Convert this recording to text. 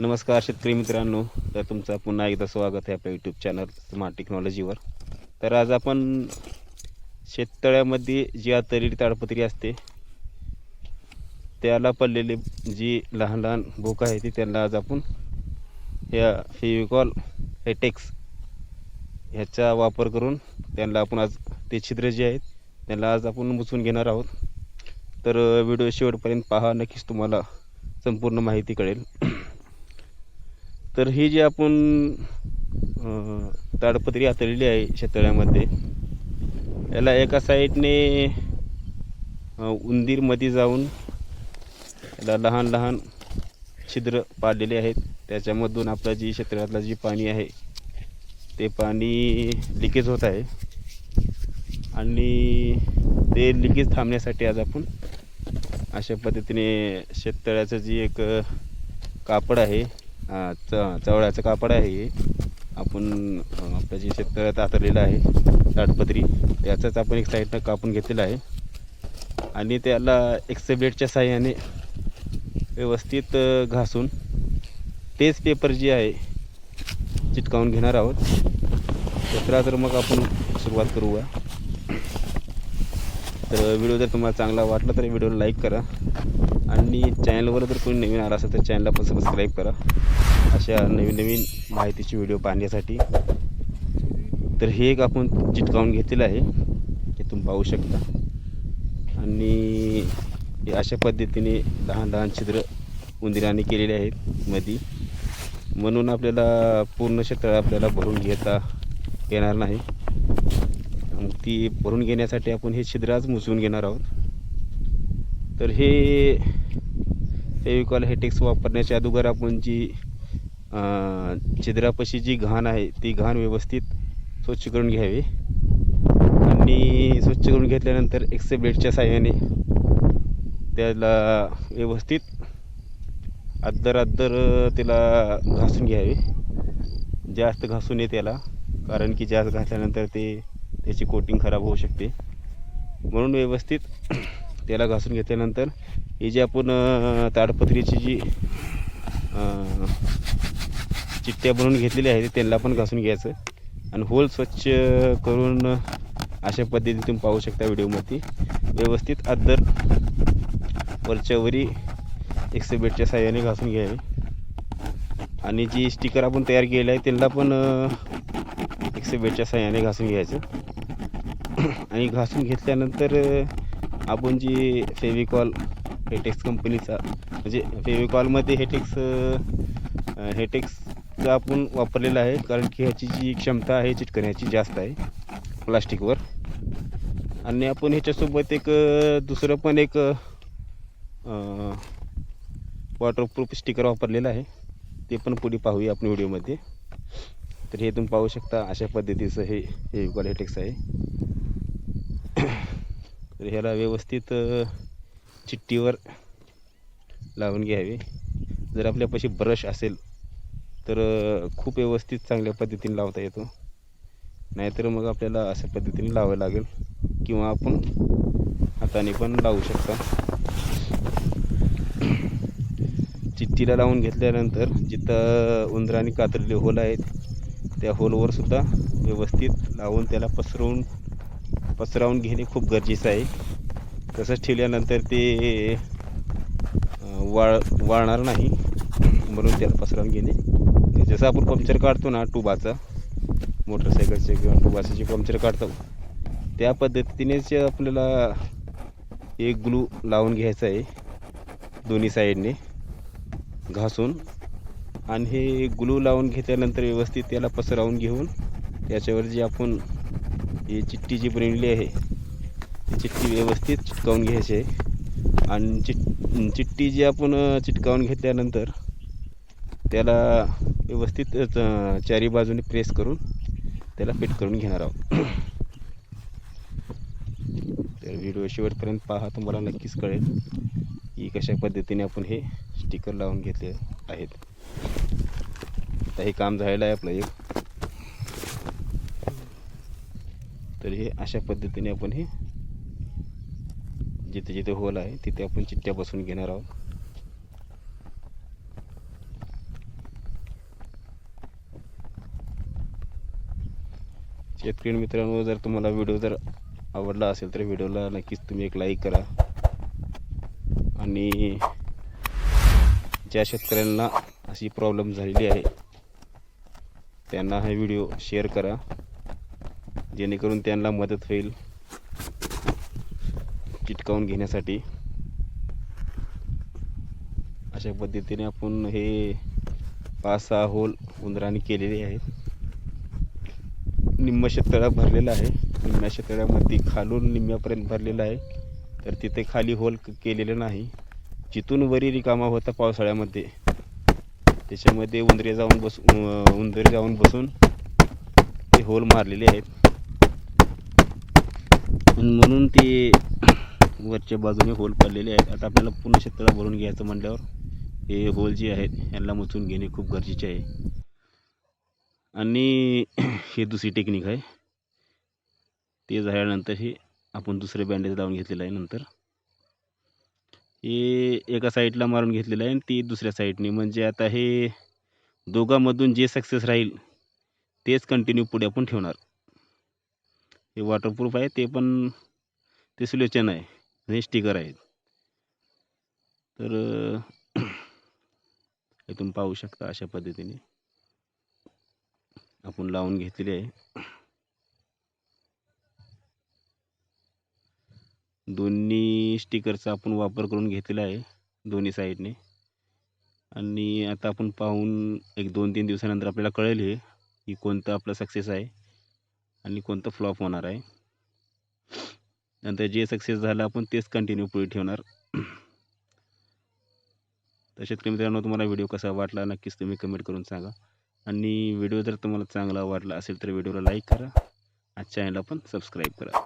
नमस्कार शेतकरी मित्रांनो. तर तुमचं पुन्हा एकदा स्वागत आहे आपल्या यूट्यूब चॅनल स्मार्ट टेक्नॉलॉजीवर तर आज आपण शेततळ्यामध्ये जी आतरलेली ताडपत्री असते त्याला पडलेली जी लहान लहान भूक आहे ती त्यांना आज आपण या फेविकॉल हेटेक्स ह्याचा वापर करून त्यांना आपण आज ते छिद्र जे आहेत त्यांना आज आपण मुचून घेणार आहोत. तर व्हिडिओ शेवटपर्यंत पहा नक्कीच तुम्हाला संपूर्ण माहिती कळेल. तर ही जी आपण ताडपत्री हातळलेली आहे शेततळ्यामध्ये याला एका साईडने उंदीरमध्ये जाऊन याला लहान लहान छिद्र पाडलेले आहेत. त्याच्यामधून आपलं जी शेततळ्यातलं जी पाणी आहे ते पाणी लिकेज होत आहे. आणि ते लिकेज थांबण्यासाठी आज आपण अशा पद्धतीने शेततळ्याचं जी एक कापड आहे च चवळ्याचं कापड आहे हे. आपण आपलं जे शेततळ्यात आतरलेलं आहे ताडपत्री त्याचंच आपण एक साईडनं कापून घेतलेलं आहे. आणि त्याला एक्सेब्लेटच्या साह्याने व्यवस्थित घासून तेच पेपर जे आहे चिटकावून घेणार आहोत. दुसरा तर मग आपण सुरुवात करूया. तर व्हिडिओ जर तुम्हाला चांगला वाटला तर व्हिडिओला लाईक करा. आणि चॅनलवर जर कोणी नवीन आला असेल तर चॅनलला पण सबस्क्राईब करा. अशा नवीन नवीन माहितीचे व्हिडिओ पाहण्यासाठी. तर हे एक आपण चिटकावून घेतलेलं आहे. हे तुम्ही पाहू शकता. आणि हे अशा पद्धतीने लहान लहान छिद्र उंदिराने केलेले आहेत मधी. म्हणून आपल्याला पूर्ण क्षेत्र आपल्याला भरून घेता येणार नाही. मग ती भरून घेण्यासाठी आपण हे छिद्र आज मुसळून घेणार आहोत. तर हे फेविकॉल हेटेक्स वापरण्याच्या अगोदर आपण जी छिद्रापाशी जी घाण आहे ती घाण व्यवस्थित स्वच्छ करून घ्यावी. आणि स्वच्छ करून घेतल्यानंतर एक्सेब्लेटच्या साह्याने त्याला व्यवस्थित अद्दर अद्दर त्याला घासून घ्यावे. जास्त घासून नये त्याला कारण की जास्त घासल्यानंतर ते त्याची कोटिंग खराब होऊ शकते. म्हणून व्यवस्थित त्याला घासून घेतल्यानंतर ही जी आपण ताडपत्रीची जी चिट्ट्या बनवून घेतलेली आहे त्यांना पण घासून घ्यायचं. आणि होल स्वच्छ करून अशा पद्धतीने तुम्ही पाहू शकता व्हिडिओमध्ये. व्यवस्थित अद्दर वरच्यावरी एक्सेबेटच्या साह्याने घासून घ्यावे. आणि जी स्टिकर आपण तयार केलं आहे त्यांना पण एक्सेबेटच्या साह्याने घासून घ्यायचं. आणि घासून घेतल्यानंतर आपण जी फेविकॉल हेटेक्स कंपनीचा म्हणजे फेविकॉलमध्ये हेटेक्स हेटेक्स आपण वापरलेला आहे कारण की ह्याची जी क्षमता आहे चिटकण्याची जास्त आहे प्लास्टिकवर. आणि आपण ह्याच्यासोबत एक दुसरं पण एक वॉटरप्रूफ स्टिकर वापरलेलं आहे. ते पण पुढे पाहूया आपण व्हिडिओमध्ये. तर हे तुम्ही पाहू शकता अशा पद्धतीचं हे हे हेटेक्स आहे. तर ह्याला व्यवस्थित चिठ्ठीवर चिट्टीवर लावून घ्यावे. जर आपल्यापाशी ब्रश असेल तर खूप व्यवस्थित चांगल्या पद्धतीने लावता येतो. नाहीतर मग आपल्याला अशा पद्धतीने लावावं लागेल किंवा आपण हाताने पण लावू शकता. चिठ्ठीला लावून घेतल्यानंतर जिथं उंदराने कातरले होल आहेत त्या होलवर सुद्धा व्यवस्थित लावून त्याला पसरवून पसरावून घेणे खूप गरजेचं आहे. तसंच ठेवल्यानंतर ते वाळ वाळणार नाही म्हणून त्याला पसरवून घेणे जसं आपण पंक्चर काढतो ना टुबाचा मोटरसायकलचे किंवा टुबाचे जे पंक्चर काढतो त्या पद्धतीनेच आपल्याला एक ग्लू लावून घ्यायचा आहे दोन्ही साईडने घासून. आणि हे ग्लू लावून घेतल्यानंतर व्यवस्थित त्याला पसरवून घेऊन त्याच्यावर जी आपण ही चिठ्ठी जी बनवली आहे ती चिठ्ठी व्यवस्थित चिटकावून घ्यायची आहे. आणि चिट चिठ्ठी जी आपण चिटकावून घेतल्यानंतर त्याला व्यवस्थित चारी बाजूने प्रेस करून त्याला फिट करून घेणार आहोत. तर व्हिडिओ शेवटपर्यंत पहा तुम्हाला नक्कीच कळेल की कशा पद्धतीने आपण हे स्टिकर लावून घेतले आहेत. आता हे काम झालेलं आहे आपलं एक. तर हे अशा पद्धतीने आपण हे जिथे जिथे होल आहे तिथे आपण चिठ्ठ्या बसून घेणार आहोत. शेतकरी मित्रांनो जर तुम्हाला व्हिडिओ जर आवडला असेल तर व्हिडिओला नक्कीच तुम्ही एक लाईक करा. आणि ज्या शेतकऱ्यांना अशी प्रॉब्लेम झालेली आहे त्यांना हा व्हिडिओ शेअर करा. जेणेकरून त्यांना मदत होईल चिटकावून घेण्यासाठी. अशा पद्धतीने आपण हे पाच सहा होल उंदराने केलेले आहेत. निम्म शेततळा भरलेला आहे. निम्म्या शेततळ्यामध्ये खालून निम्म्यापर्यंत भरलेला आहे. तर तिथे खाली होल केलेलं नाही. जिथून वरी रिकामा होता पावसाळ्यामध्ये. त्याच्यामध्ये उंदरे जाऊन बस उंदरे जाऊन बसून ते होल मारलेले आहेत. म्हणून ते वरच्या बाजूने होल पडलेले आहेत. आता आपल्याला पूर्ण शेततळा भरून घ्यायचं म्हटल्यावर हे होल जे आहेत यांना मुचून घेणे खूप गरजेचे आहे. आणि हे दुसरी टेक्निक आहे. ते झाल्यानंतर हे आपण दुसरे बँडेज लावून घेतलेलं आहे नंतर. हे एका साईडला मारून घेतलेलं आहे आणि ती दुसऱ्या साईडने म्हणजे आता हे दोघांमधून जे सक्सेस राहील तेच कंटिन्यू पुढे आपण ठेवणार. हे वॉटरप्रूफ आहे ते पण ते सुलोचन आहे. हे स्टिकर आहेत. तर अं, इथून पाहू शकता अशा पद्धतीने. आपण लावून घेतलेली आहे. दोन्ही स्टिकरचा आपण वापर करून घेतलेला आहे दोन्ही साईडने. आणि आता आपण पाहून एक दोन तीन दिवसानंतर आपल्याला कळेल हे की कोणतं आपलं सक्सेस आहे आणि कोणतं फ्लॉप होणार आहे. नंतर जे सक्सेस झालं आपण तेच कंटिन्यू पुढे ठेवणार. तर शेतकरी मित्रांनो तुम्हाला व्हिडिओ कसा वाटला नक्कीच तुम्ही कमेंट करून सांगा. आणि व्हिडिओ जर तुम्हाला चांगला वाटला असेल तर व्हिडिओला लाईक करा आणि चॅनलला पण सबस्क्राईब करा.